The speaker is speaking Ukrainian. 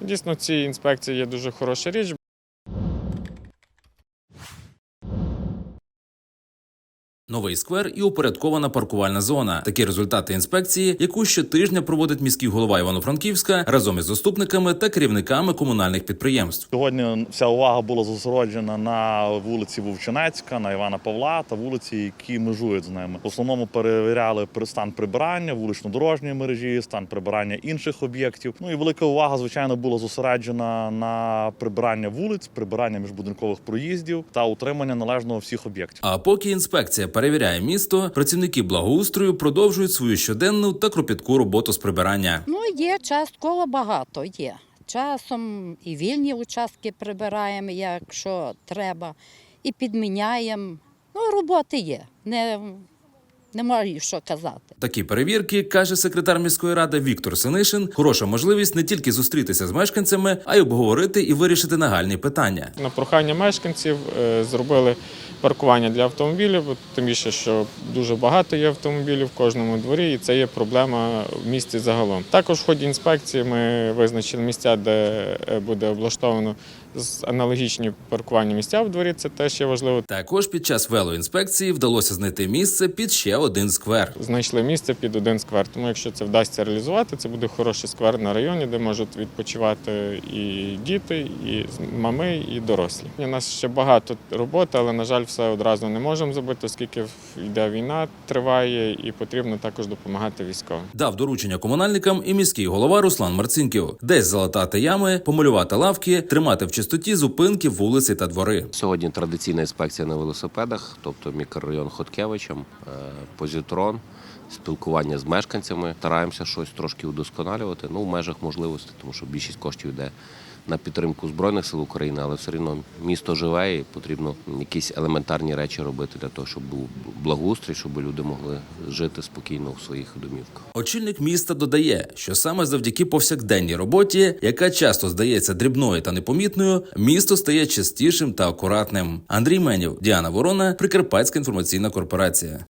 Дійсно, ці інспекції є дуже хороша річ. Новий сквер і упорядкована паркувальна зона. Такі результати інспекції, яку щотижня проводить міський голова Івано-Франківська разом із заступниками та керівниками комунальних підприємств. Сьогодні вся увага була зосереджена на вулиці Вовчинецька, на Івана Павла та вулиці, які межують з ними. В основному перевіряли стан прибирання вулично-дорожньої мережі, стан прибирання інших об'єктів. Ну і велика увага, звичайно, була зосереджена на прибирання вулиць, прибирання міжбудинкових проїздів та утримання належного всіх об'єктів. А поки інспекція перевіряє місто, працівники благоустрою продовжують свою щоденну та кропітку роботу з прибирання. Ну, є частково багато є. Часом і вільні участки прибираємо, якщо треба, і підміняємо. Ну, роботи є. Не, не можу що казати. Такі перевірки, каже секретар міської ради Віктор Синишин, хороша можливість не тільки зустрітися з мешканцями, а й обговорити і вирішити нагальні питання. На прохання мешканців е, зробили паркування для автомобілів, тим більше, що дуже багато є автомобілів в кожному дворі, і це є проблема в місті загалом. Також в ході інспекції ми визначили місця, де е, буде облаштовано з- аналогічні паркувальні місця в дворі. Це теж є важливо. Також під час велоінспекції вдалося знайти місце під ще один сквер. Знайшли місце під один сквер. Тому якщо це вдасться реалізувати, це буде хороший сквер на районі, де можуть відпочивати і діти, і мами, і дорослі. У нас ще багато роботи, але на жаль, все одразу не можемо зробити, оскільки йде війна, триває, і потрібно також допомагати військовим. Дав доручення комунальникам і міський голова Руслан Марцинків. Десь залатати ями, помалювати лавки, тримати в чистоті зупинки, вулиці та двори. Сьогодні традиційна інспекція на велосипедах, тобто мікрорайон Хоткевичем, позитрон, спілкування з мешканцями. Стараємося щось трошки удосконалювати, ну в межах можливостей, тому що більшість коштів йде на підтримку збройних сил України, але все одно місто живе і потрібно якісь елементарні речі робити для того, щоб був благоустрій, щоб люди могли жити спокійно в своїх домівках. Очільник міста додає, що саме завдяки повсякденній роботі, яка часто здається дрібною та непомітною, місто стає чистішим та акуратним. Андрій Менів, Діана Ворона, Прикарпатська інформаційна корпорація.